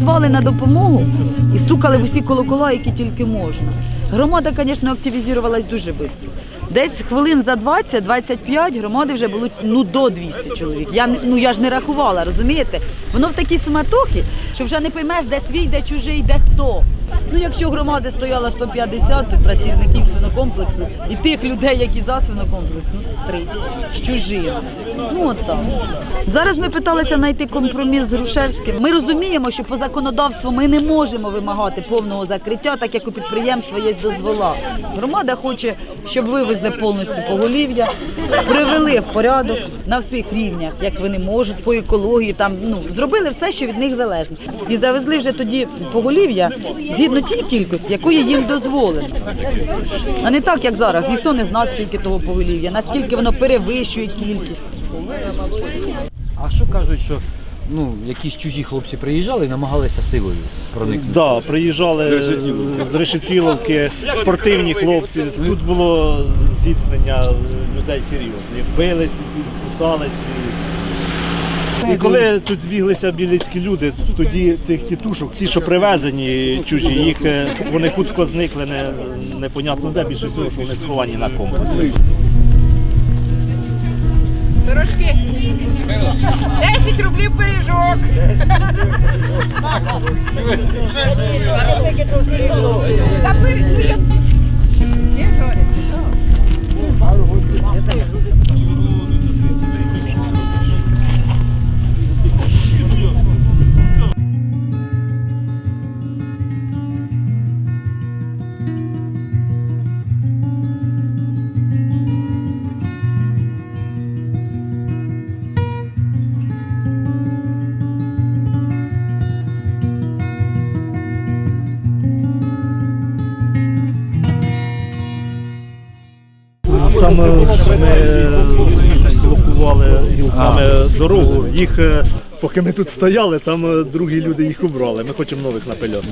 звали на допомогу і стукали в усі колокола, які тільки можна. Громада, звісно, активізувалась дуже швидко. Десь хвилин за 20-25 громади вже було ну, до 200 чоловік. Я, ну, я ж не рахувала, розумієте? Воно в такій суматохі, що вже не поймеш, де свій, де чужий, де хто. Ну, якщо громади стояло 150 то працівників свинокомплексу і тих людей, які за свинокомплекс, ну 30 з чужим. Ну от так. Зараз ми питалися знайти компроміс з Грушевським. Ми розуміємо, що по законодавству ми не можемо вимагати повного закриття, так як у підприємства є дозвола. Громада хоче, щоб вивезли повністю поголів'я, привели в порядок на всіх рівнях, як вони можуть, по екології, там ну зробили все, що від них залежить. І завезли вже тоді поголів'я згідно тій кількості, якої їм дозволено. А не так, як зараз. Ніхто не знає, скільки того поголів'я, наскільки воно перевищує кількість. А що кажуть, що ну, якісь чужі хлопці приїжджали і намагалися силою проникнути? Да, приїжджали з Решетиловки спортивні хлопці. Тут було зіткнення людей серйозні. Бились, кусались. І коли тут збіглися білецькі люди, тоді цих тітушок, ці, що привезені чужі, їх е, вони хутко зникли, не, непонятно де, більше всього, що вони сховані на комплексі. Пирожки. 10 рублів пиріжок. Та пир- Там е, ми блокували гілками дорогу. Їх, е, поки ми тут стояли, там е, другі люди їх убрали. Ми хочемо нових напильотів.